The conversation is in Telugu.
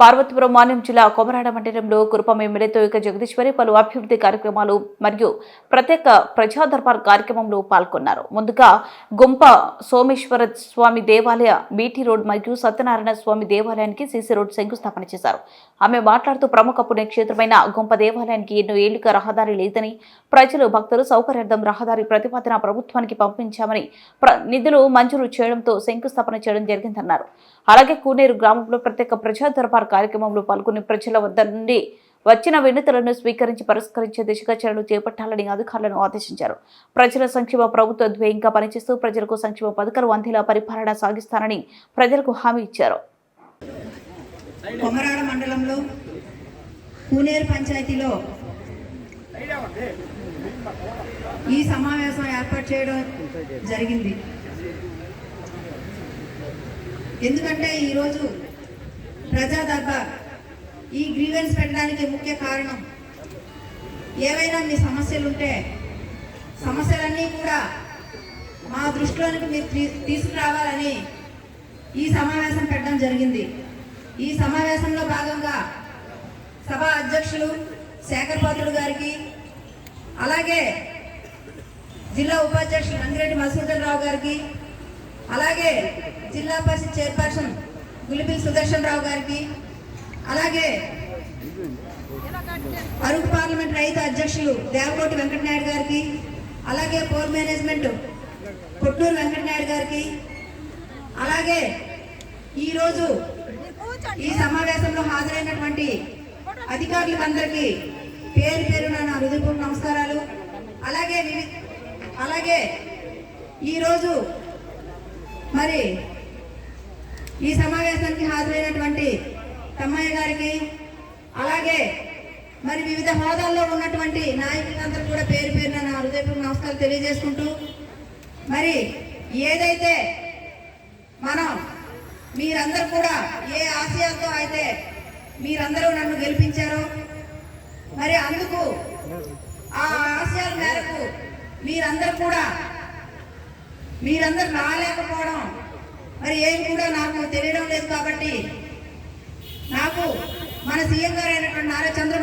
పార్వతీపురం మాన్యం జిల్లా కొమరాడ మండలంలో కురుపం ఎమ్మెల్యేతో ఇక జగదీశ్వరి పలు అభివృద్ధి కార్యక్రమాలు మరియు ప్రత్యేక ప్రజా దర్బార్ కార్యక్రమంలో పాల్గొన్నారు. ముందుగా గుంప సోమేశ్వర స్వామి దేవాలయ బీటీ రోడ్ మరియు సత్యనారాయణ స్వామి దేవాలయానికి సీసీ రోడ్ శంకుస్థాపన చేశారు. ఆమె మాట్లాడుతూ ప్రముఖ పుణ్యక్షేత్రమైన గుంప దేవాలయానికి ఎన్నో ఏళ్ళుగా రహదారి లేదని ప్రజలు భక్తులు సౌకర్యార్థం రహదారి ప్రతిపాదన ప్రభుత్వానికి పంపించామని ప్ర- నిధులు మంజూరు చేయడంతో శంకుస్థాపన చేయడం జరిగిందన్నారు. అలాగే కూనేరు గ్రామంలో ప్రత్యేక ప్రజా దర్బార్ కార్యక్రమంలో పాల్గొని ప్రజల వద్ద నుండి వచ్చిన వినతులను స్వీకరించి పరిష్కరించే దిశగా చర్యలు చేపట్టాలని అధికారులను ఆదేశించారు. ప్రజల సంక్షేమ ప్రభుత్వ ధ్యేయంగా పనిచేస్తూ ప్రజలకు సంక్షేమ పథకాలు అందేలా పరిపాలన సాగిస్తానని ప్రజలకు హామీ ఇచ్చారు. మండలంలో పంచాయతీలో ఈ సమావేశం ఏర్పాటు చేయడం జరిగింది. ఎందుకంటే ఈరోజు ప్రజా దర్బార్ ఈ గ్రీవెన్స్ పెట్టడానికి ముఖ్య కారణం ఏవైనా మీ సమస్యలు ఉంటే సమస్యలన్నీ కూడా మా దృష్టిలోనికి మీరు తీ- తీసుకురావాలని ఈ సమావేశం పెట్టడం జరిగింది. ఈ సమావేశంలో భాగంగా సభ అధ్యక్షులు శేఖర్ పాత్రుడు గారికి అలాగే జిల్లా ఉపాధ్యక్షులు నందిరెడ్డి మసూదన్ రావు గారికి అలాగే జిల్లా పరిషత్ చైర్పర్సన్ గులిపిల్ సుదర్శన్ రావు గారికి అలాగే అరుగు పార్లమెంట్ రైతు అధ్యక్షులు దేవకోటి వెంకటనాయుడు గారికి అలాగే పోర్ మేనేజ్మెంట్ కొట్టూరు వెంకటనాయుడు గారికి అలాగే ఈరోజు ఈ సమావేశంలో హాజరైనటువంటి అధికారులందరికీ పేరు పేరున నా హృదయపూర్వక నమస్కారాలు. అలాగే అలాగే ఈరోజు మరి ఈ సమావేశానికి హాజరైనటువంటి తమ్మయ్య గారికి అలాగే మరి వివిధ హోదాల్లో ఉన్నటువంటి నాయకులందరూ కూడా పేరు పేరున నా హృదయపూర్వక నమస్కారాలు తెలియజేసుకుంటూ మరి ఏదైతే మనం మీరందరూ కూడా ఏ ఆశయాలతో అయితే మీరందరూ నన్ను గెలిపించారో మరి అందుకు ఆ ఆశయాల మేరకు మీరందరూ కూడా మీరందరూ రాలేకపోవడం మరి ఏం కూడా నాకు తెలియడం లేదు కాబట్టి నాకు మన సీఎం గారు అయినటువంటి నారా చంద్రబాబు